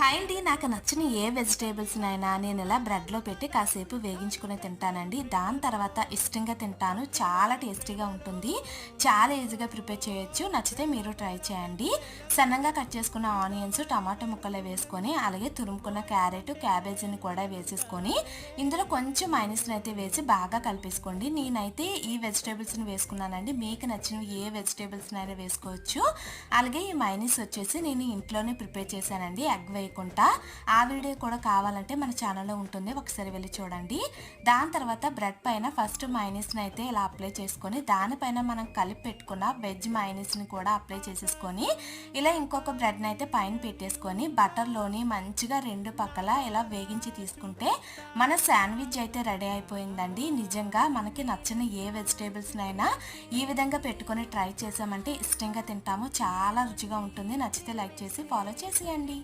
Hi అండి నాకు నచ్చిన ఏ వెజిటేబుల్స్నైనా నేను ఇలా బ్రెడ్లో పెట్టి కాసేపు వేగించుకుని తింటానండి. దాని తర్వాత ఇష్టంగా తింటాను. చాలా టేస్టీగా ఉంటుంది. చాలా ఈజీగా ప్రిపేర్ చేయొచ్చు. నచ్చితే మీరు ట్రై చేయండి. సన్నంగా కట్ చేసుకున్న ఆనియన్స్ టమాటా ముక్కలు వేసుకొని అలాగే తురుముకున్న క్యారెట్ క్యాబేజీని కూడా వేసేసుకొని ఇందులో కొంచెం మైనస్ని అయితే వేసి బాగా కలిపేసుకోండి. నేనైతే ఈ వెజిటేబుల్స్ని వేసుకున్నానండి. మీకు నచ్చిన ఏ వెజిటేబుల్స్నైనా వేసుకోవచ్చు. అలాగే ఈ మైనస్ వచ్చేసి నేను ఇంట్లోనే ప్రిపేర్ చేశానండి. ఎగ్ వేయకుండా ఆ వీడియో కూడా కావాలంటే మన ఛానల్లో ఉంటుంది. ఒకసారి వెళ్ళి చూడండి. దాని తర్వాత బ్రెడ్ పైన ఫస్ట్ మైనీస్ని అయితే ఇలా అప్లై చేసుకొని దానిపైన మనం కలిపి పెట్టుకున్న వెజ్ మైనీస్ని కూడా అప్లై చేసేసుకొని ఇలా ఇంకొక బ్రెడ్ని అయితే పైన పెట్టేసుకొని బటర్లోని మంచిగా రెండు పక్కల ఇలా వేగించి తీసుకుంటే మన శాండ్విచ్ అయితే రెడీ అయిపోయిందండి. నిజంగా మనకి నచ్చిన ఏ వెజిటేబుల్స్నైనా ఈ విధంగా పెట్టుకొని ట్రై చేసామంటే ఇష్టంగా తింటాము. చాలా రుచిగా ఉంటుంది. నచ్చితే లైక్ చేసి ఫాలో చేసేయండి.